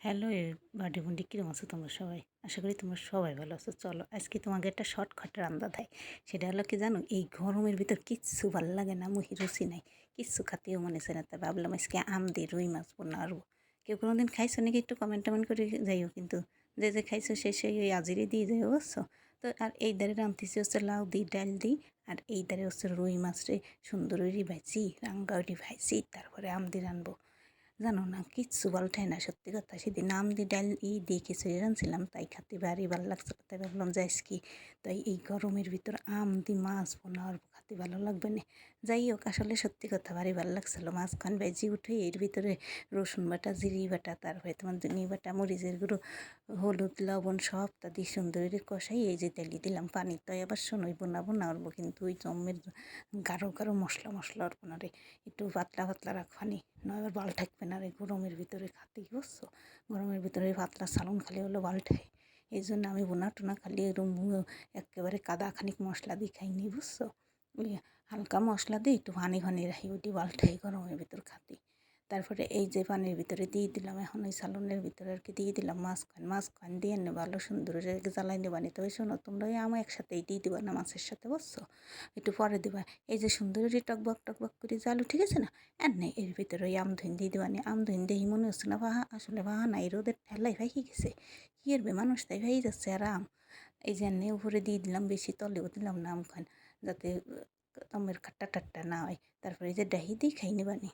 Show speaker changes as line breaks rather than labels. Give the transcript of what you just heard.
Hello বাডি বুন্ডি কিরম আছো তোমরা সবাই? আশা করি তোমরা সবাই ভালো আছো। চলো, আজকে তোমাকে একটা শর্টকাট রান্না দেয়। সেটা হলো কি জানো, এই গরমের ভিতর কিচ্ছু ভালো লাগে না মুহি রুচি নাই। কিচ্ছু খাতেও মনে চায় না। তা ভাবলাম আজকে আম দিয়ে রুই মাছ আরও কেউ কোনো দিন খাইছো নাকি একটু কমেন্ট টমেন্ট করে যাইও কিন্তু। যে যে খাইছো সে সেই ওই আজিরে দিয়ে যাই বুঝছ? তো আর এই দারে রান্তিছি হচ্ছে লাউ দিই ডাল দিই আর এই দারে হচ্ছে রুই মাছরে সুন্দর রি ভাইছি রাঙ্গাউরি ভাইছি তারপরে আম দিয়ে রানবো জানো না, কিচ্ছু বলঠাই না, সত্যি কথা। সেদিন নাম দিয়ে ডাল ই দিয়ে খিচুড়ি রাঁধছিলাম, তাই খাতে ভারী ভালো লাগছে তাই ভাবলাম যাইস কি? তাই এই গরমের ভিতর আম দি মাছ বোনার খাতে ভালো লাগবে না। যাই হোক, আসলে সত্যি কথা, ভারী ভালো লাগছিল। মাছখান ভেজি উঠে এর ভিতরে রসুন বাটা, জিরি বাটা, তারপরে তোমার ধনি বাটা, মরিচের গুঁড়ো, হলুদ, লবণ সব তা দিয়ে সুন্দর কষাই এই যে তেলি দিলাম। পানি তো এবার শোনোই বোনাবো না উঠবো কিন্তু ওই জমের গাঢ় গাঢ় মশলা মশলা উঠবো না রে, একটু পাতলা পাতলা রাখবানি নয় বাল থাকবে না রে গরমের ভিতরে খাতে, বুঝছ? গরমের ভিতরে পাতলা সালন খালি হলো বাল ঠাই এই জন্য আমি বোনা টোনা খালি এরম একেবারে কাদা খানিক মশলা দিয়ে খাইনি বুঝছ? ওই হালকা মশলা দিয়ে একটু ভানি ভানি রাখি, ওইটি বালটাই গরমের ভিতর খাতি। তারপরে এই যে পানির ভিতরে দিয়ে দিলাম, এখন ওই সালনের ভিতরে আর কি দিয়ে দিলাম মাছখান মাছখান দিয়ে নে ভালো সুন্দর জ্বালাই দেবা নিতে ওই শোনো, তোমরা ওই আমার একসাথেই দিয়ে দিবা না মাছের সাথে বসছো একটু পরে দিবা। এই যে সুন্দর টকবক টকবক করে জালু ঠিক আছে না? আর নেই, এর ভিতরে ওই আমধইন দিয়ে দেবা নি। আমধইন দেখি মনে হচ্ছে না বাহা, আসলে বাহা না এই রোদের ঠেলাই ভাই গেছে। কী করবে? মানুষ তাই ভাই যাচ্ছে আর আম। এই যে উপরে দিয়ে দিলাম, বেশি তলেও দিলাম না আমখান, যাতে আমের খাট্টা টাট্টা না হয়। তারপরে এই যে ডাহি দিয়ে খাই নেবানি